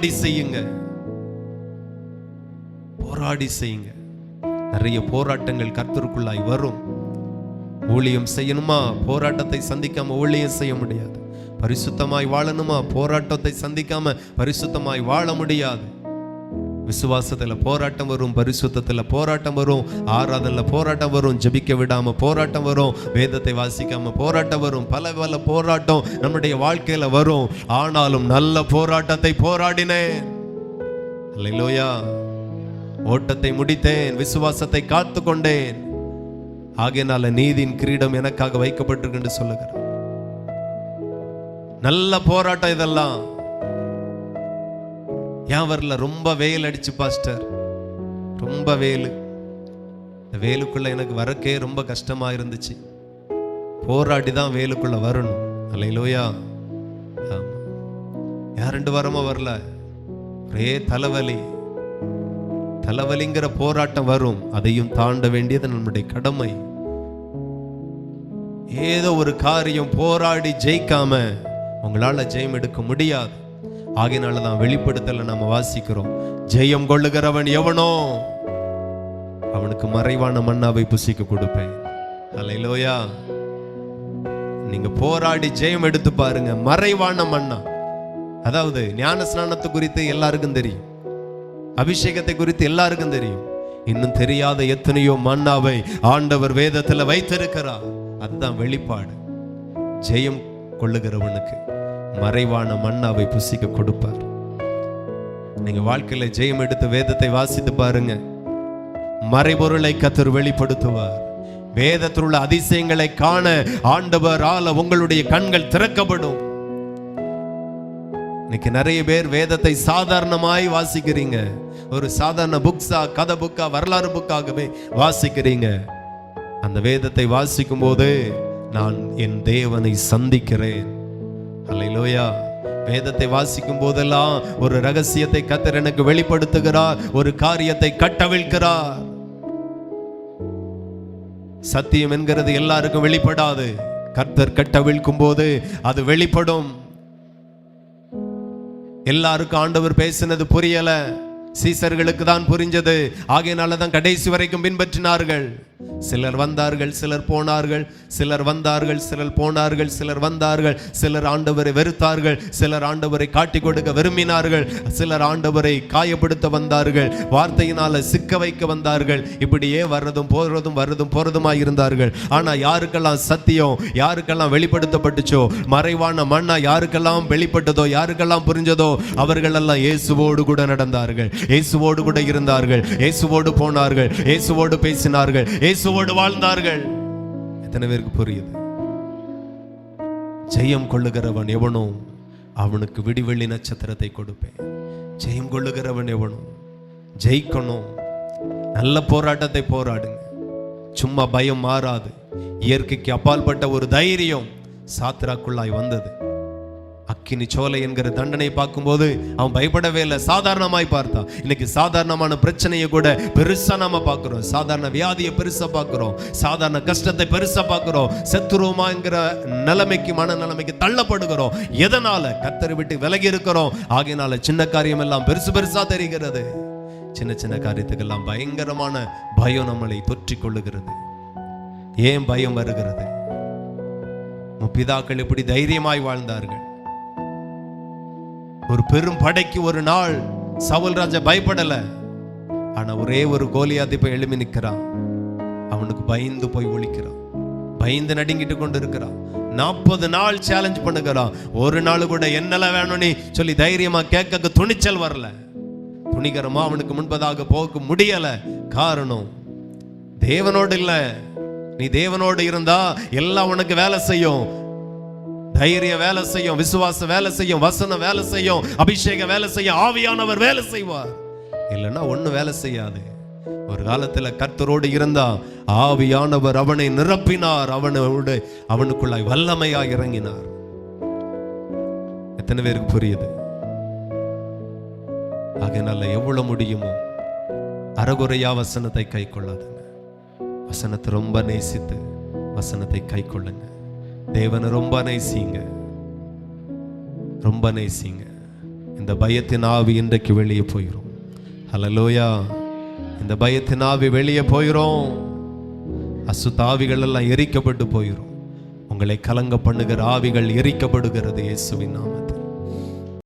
போராடி செய்யுங்க. போராடி செய்யுங்க. நிறைய போராட்டங்கள் கர்த்தருக்குள்ளாய் வரும். ஊழியம் செய்யணுமா? போராட்டத்தை சந்திக்காம ஊழியம் செய்ய முடியாது. பரிசுத்தமாய் வாழணுமா? போராட்டத்தை சந்திக்காம பரிசுத்தமாய் வாழ முடியாது. விசுவாசத்தில் போராட்டம் வரும் பரிசுத்தத்தில் போராட்டம் வரும் ஆராதனில் போராட்டம் வரும் ஜெபிக்க விடாம போராட்டம் வரும் வேதத்தை வாசிக்காம போராட்டம் வரும் பல பல போராட்டம் நம்முடைய வாழ்க்கையில வரும். ஆனாலும் நல்ல போராட்டத்தை போராடினேன். அல்லேலூயா. ஓட்டத்தை முடித்தேன் விசுவாசத்தை காத்து கொண்டேன். ஆகையினால நீதியின் கிரீடம் எனக்காக வைக்கப்பட்டிருக்கு என்று சொல்லுகிறேன் நல்ல போராட்டம் இதெல்லாம். ஏன் வரல ரொம்ப வெயில் அடிச்சு பாஸ்டர். ரொம்ப வேலு இந்த வேலுக்குள்ள எனக்கு வரக்கே ரொம்ப கஷ்டமா இருந்துச்சு. போராடி தான் வேலுக்குள்ள வரணும். அல்லையிலோயா ஆமா. யார் ரெண்டு வாரமா வரல? ஒரே தலைவலி. தலைவலிங்கிற போராட்டம் வரும். அதையும் தாண்ட வேண்டியது நம்முடைய கடமை. ஏதோ ஒரு காரியம் போராடி ஜெயிக்காம உங்களால ஜெயம் எடுக்க முடியாது. ஆகையினால தான் வெளிப்படுத்தல நம்ம வாசிக்கிறோம். ஜெயம் கொள்ளுகிறவன் எவனோ அவனுக்கு மறைவான மன்னாவை புசிக்க கொடுப்பேன். அலையிலோயா நீங்க போராடி ஜெயம் எடுத்து பாருங்க மறைவான மன்னா. அதாவது ஞான ஸ்நானத்தை குறித்து எல்லாருக்கும் தெரியும். அபிஷேகத்தை குறித்து எல்லாருக்கும் தெரியும். இன்னும் தெரியாத எத்தனையோ மன்னாவை ஆண்டவர் வேதத்துல வைத்திருக்கிறார். அதுதான் வெளிப்பாடு. ஜெயம் கொள்ளுகிறவனுக்கு. மறைவான மன்னாவை புசிக்க கொடுப்பார். நீங்க வாழ்க்கையில ஜெயம் எடுத்து வேதத்தை வாசித்து பாருங்க. மறைபொருளை கத்தர் வெளிப்படுத்துவார். வேதத்தில் உள்ள அதிசயங்களை காண ஆண்டவரால உங்களுடைய கண்கள் திறக்கப்படும். இன்னைக்கு நிறைய பேர் வேதத்தை சாதாரணமாய் வாசிக்கிறீங்க. ஒரு சாதாரண புக்ஸா கதை புக்கா வரலாறு புக்காகவே வாசிக்கிறீங்க. அந்த வேதத்தை வாசிக்கும் போது நான் என் தேவனை சந்திக்கிறேன். அல்லையிலோயா வேதத்தை வாசிக்கும் போதெல்லாம் ஒரு ரகசியத்தை கத்தர் எனக்கு வெளிப்படுத்துகிறார் ஒரு காரியத்தை கட்டவிழ்கிறார் சத்தியம் என்கிறது எல்லாருக்கும் வெளிப்படாது. கர்த்தர் கட்டவிழ்க்கும் போது அது வெளிப்படும். எல்லாருக்கும் ஆண்டவர் பேசினது புரியல. சீசர்களுக்கு தான் புரிஞ்சது. ஆகையினால தான் கடைசி வரைக்கும் பின்பற்றினார்கள். சிலர் வந்தார்கள் சிலர் போனார்கள் சிலர் வந்தார்கள் சிலர் போனார்கள் சிலர் வந்தார்கள் சிலர் ஆண்டவரை வெறுத்தார்கள் சிலர் ஆண்டவரை காட்டி கொடுக்க விரும்பினார்கள் சிலர் ஆண்டவரை காயப்படுத்த வந்தார்கள் வார்த்தையினால சிக்க வைக்க வந்தார்கள் இப்படியே வர்றதும் போறதும் வர்றதும் போறதுமாய் இருந்தார்கள். ஆனா யாருக்கெல்லாம் சத்தியம் யாருக்கெல்லாம் வெளிப்படுத்தப்பட்டுச்சோ மறைவான மண்ணா யாருக்கெல்லாம் வெளிப்பட்டதோ யாருக்கெல்லாம் புரிஞ்சதோ அவர்கள் எல்லாம் இயேசுவோடு கூட நடந்தார்கள். இயேசுவோடு கூட இருந்தார்கள். இயேசுவோடு போனார்கள். இயேசுவோடு பேசினார்கள். இயேசுவோடு வாழ்ந்தார்கள். எத்தனை பேருக்கு புரியுது? ஜெயம் கொள்ளுகிறவன் எவனோ அவனுக்கு விடிவெள்ளி நட்சத்திரத்தை கொடுப்பேன். ஜெயம் கொள்ளுகிறவன் எவனோ ஜெயிக்கணும் நல்ல போராட்டத்தை போராடுங்க. சும்மா பயம் மாறாது. இயற்கைக்கு அப்பால்பட்ட ஒரு தைரியம் சாத்ராக்குள்ளாய் வந்தது. அக்கினி சோலை என்கிற தண்டனை பார்க்கும்போது அவன் பயப்படவே இல்லை. சாதாரணமாய் பார்த்தான் இன்னைக்கு சாதாரணமான பிரச்சனையை கூட பெருசா நாம பார்க்குறோம். சாதாரண வியாதியை பெருசா பார்க்குறோம். சாதாரண கஷ்டத்தை பெருசா பார்க்குறோம். செத்துருவோமாங்கிற நிலைமைக்கு மன நிலைமைக்கு தள்ளப்படுகிறோம். எதனால? கத்தரை விட்டு விலகி இருக்கிறோம். ஆகையினால சின்ன காரியம் எல்லாம் பெருசு பெருசா தெரிகிறது. சின்ன சின்ன காரியத்துக்கெல்லாம் பயங்கரமான பயம் நம்மளை தொற்றிக் கொள்ளுகிறது. ஏன் பயம் வருகிறது? பிதாக்கள் இப்படி தைரியமாய் வாழ்ந்தார்கள். ஒரு பெரும் படைக்கு ஒரு நாள் சவுல் ராஜா பயப்படல. ஆனா ஒரே ஒரு கோலியாத் இப்ப எழுமி நிற்கிறான் அவனுக்கு பயந்து போய் ஒழிக்கிறான். பயந்து நடுங்கிட்டு கொண்டு இருக்கிறான். நாற்பது நாள் சேலஞ்ச் பண்ணுகிறான். ஒரு நாள் கூட என்னெல்லாம் வேணும்னு சொல்லி தைரியமா கேட்க துணிச்சல் வரல. துணிகரமா அவனுக்கு முன்பதாக போக முடியல. காரணம் தேவனோடு இல்லை. நீ தேவனோடு இருந்தா எல்லாம் உனக்கு வேலை செய்யும். தைரிய வேலை செய்யும் விசுவாச வேலை செய்யும் வசனம் வேலை செய்யும் அபிஷேக வேலை செய்யும் ஆவியானவர் வேலை செய்வார். இல்லைன்னா ஒன்றும் வேலை செய்யாது. ஒரு காலத்தில் கர்த்தரோடு இருந்தா ஆவியானவர் அவனை நிரப்பினார் அவனோடு அவனுக்குள்ளாய் வல்லமையா இறங்கினார். எத்தனை பேருக்கு புரியுது? ஆகையினால எவ்வளவு முடியுமோ அறகுறையா வசனத்தை கை கொள்ளாதுங்க. வசனத்தை ரொம்ப நேசித்து வசனத்தை கை கொள்ளுங்க. தேவனை ரொம்ப நேசிங்க. ரொம்ப நேசிங்க. இந்த பயத்தின் ஆவி இன்றைக்கு வெளியே போயிடும் ஹலலோயா இந்த பயத்தின் ஆவி வெளியே போயிடும் அசுத்தாவிகள் எல்லாம் எரிக்கப்பட்டு போயிடும் உங்களை கலங்க பண்ணுகிற ஆவிகள் எரிக்கப்படுகிறது இயேசுவின் நாமத்தில்.